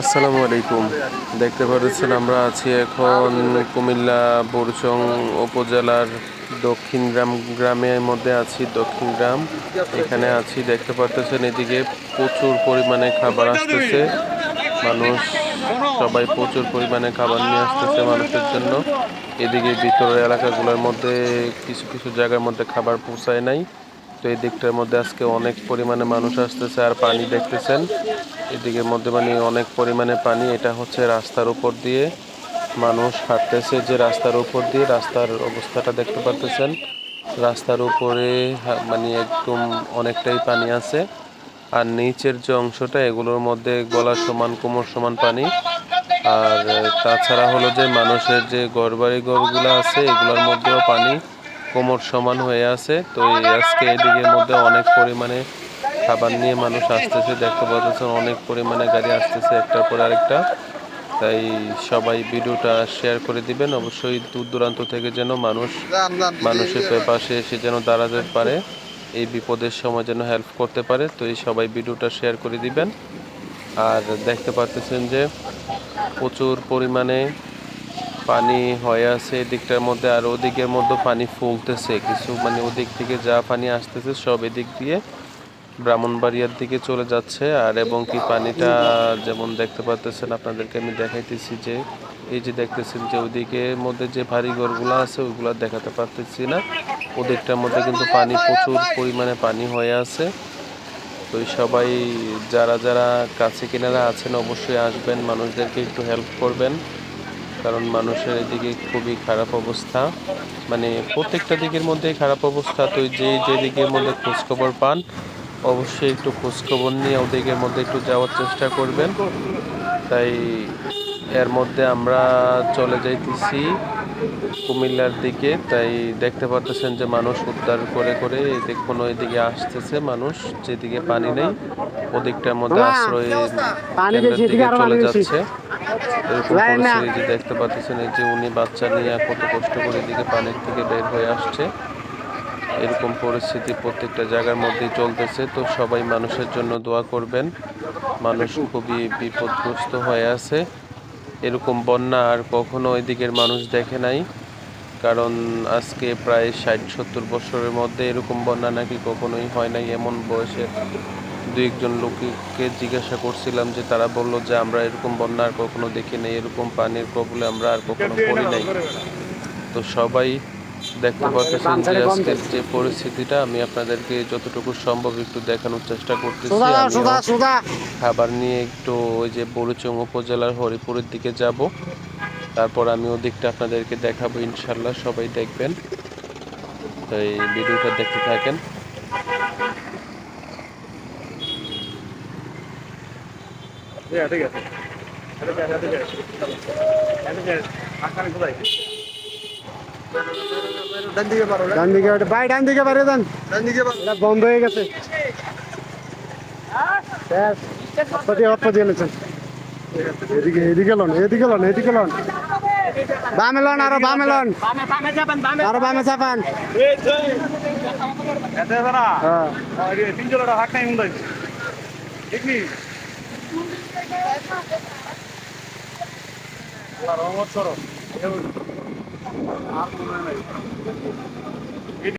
আসসালামু আলাইকুম। দেখতে পাচ্ছেন, আমরা আছি এখন কুমিল্লা বুরচং উপজেলার দক্ষিণ গ্রাম, গ্রামের মধ্যে আছি, দক্ষিণ গ্রাম। এখানে আছি, দেখতে পাচ্ছেন, এদিকে প্রচুর পরিমাণে খাবার আসতেছে। মানুষ, সবাই প্রচুর পরিমাণে খাবার নিয়ে আসতেছে মানুষের জন্য। এদিকে ভিতরের এলাকাগুলোর মধ্যে কিছু কিছু জায়গার মধ্যে খাবার পৌঁছায় নাই। তো এই দিকটার মধ্যে আজকে অনেক পরিমাণে মানুষ আসতেছে আর পানি দেখতেছেন। এদিকের মধ্যে মানে অনেক পরিমাণে পানি, এটা হচ্ছে রাস্তার উপর দিয়ে মানুষ হাঁটতেছে যে রাস্তার উপর দিয়ে রাস্তার অবস্থাটা দেখতে পারতেছেন। রাস্তার উপরে মানে একদম অনেকটাই পানি আছে আর নিচের যে অংশটা, এগুলোর মধ্যে গলা সমান, কোমর সমান পানি। আর তাছাড়া হলো যে মানুষের যে ঘরবাড়ি ঘরগুলো আছে, এগুলোর মধ্যেও পানি কোমর সমান হয়ে আছে তো এই আজকে এদিকের মধ্যে অনেক পরিমাণে খাবার নিয়ে মানুষ আসতেছে দেখতে পাচ্ছেন অনেক পরিমাণে গাড়ি আসতেছে একটার পর আরেকটা। তাই সবাই ভিডিওটা শেয়ার করে দিবেন অবশ্যই দূর দূরান্ত থেকে যেন মানুষ মানুষের পাশে এসে যেন দাঁড়াতে পারে এই বিপদের সময় যেন হেল্প করতে পারে তো এই সবাই ভিডিওটা শেয়ার করে দিবেন। আর দেখতে পাচ্ছেন যে প্রচুর পরিমাণে পানি হয়ে আছে, এদিকটার মধ্যে আর ওদিকের মধ্যে পানি ফুলতেছে। কিছু মানে ওদিক থেকে যা পানি আসতেছে সব এদিক দিয়ে ব্রাহ্মণবাড়িয়ার দিকে চলে যাচ্ছে। আর এবং কি পানিটা যেমন দেখতে পাচ্ছেন আপনাদেরকে আমি দেখাইতেছি যে, এই যে দেখতেছেন যে ওইদিকে মধ্যে যে ভারী ঘরগুলো আছে, ওইগুলো দেখাতে পারতেছি না। ওদিকটার মধ্যে কিন্তু পানি প্রচুর পরিমাণে পানি হয়ে আছে। তো সবাই যারা যারা কাছে কিনারা আছেন, অবশ্যই আসবেন, মানুষদেরকে একটু হেল্প করবেন। কারণ মানুষের এদিকে খুবই খারাপ অবস্থা। মানে প্রত্যেকটা দিকের মধ্যেই খারাপ অবস্থা। তো যে যে দিকের মধ্যে খোঁজখবর পান, অবশ্যই একটু খোঁজখবর নিয়ে ওদিকের মধ্যে একটু যাওয়ার চেষ্টা করবেন। তাই এর মধ্যে আমরা চলে যাইতেছি কুমিল্লার দিকে। তাই দেখতে পাচ্ছেন যে মানুষ উদ্ধার করে করে এদিক কোনো এদিকে আসতেছে মানুষ যেদিকে পানি নেই ওদিকটার মধ্যে আশ্রয় দিকে চলে যাচ্ছে। যে দেখতে পাচ্ছেন এই যে উনি বাচ্চা নিয়ে কত কষ্ট করে এদিকে পানির থেকে বের হয়ে আসছে। এরকম পরিস্থিতি প্রত্যেকটা জায়গার মধ্যেই চলতেছে। তো সবাই মানুষের জন্য দোয়া করবেন। মানুষ খুবই বিপদগ্রস্ত হয়ে আছে। এরকম বন্যা আর কখনো ওই দিকের মানুষ দেখে নাই। কারণ আজকে প্রায় ষাট, সত্তর বছরের মধ্যে এরকম বন্যা নাকি কখনোই হয় নাই। এমন বয়সে দু একজন লোককে জিজ্ঞাসা করছিলাম যে তারা বলল যে আমরা এরকম বন্যা আর কখনো দেখি নাই, এরকম পানির কবলে আমরা আর কখনো পড়ি নাই। তো সবাই দেখতে পাচ্ছেন যে আজকের যে পরিস্থিতিটা আমি আপনাদেরকে যতটুকু সম্ভব একটু দেখানোর চেষ্টা করতেছি সুদা দাও, আমিও সুদা সুদা খাবার নিয়ে একটু ওই যে বড়ুচং উপজেলার হরিপুরের দিকে যাব তারপর আমি ওদিকটা আপনাদেরকে দেখাবো ইনশাল্লাহ সবাই দেখবেন তো এই ভিডিওটা দেখতে থাকেন ঠিক আছে ডান দিকে ওটা ভাই ডান দিকে পারে। দেন এটা বন্ধ হয়ে গেছে। অপ্পতি এনেছেন এদিকে এদিকে লন এদিকে লন এদিকে লন। বামে লন আরও বামে লন। আরও বামে চাপান। হ্যাঁ। আর মনে নাই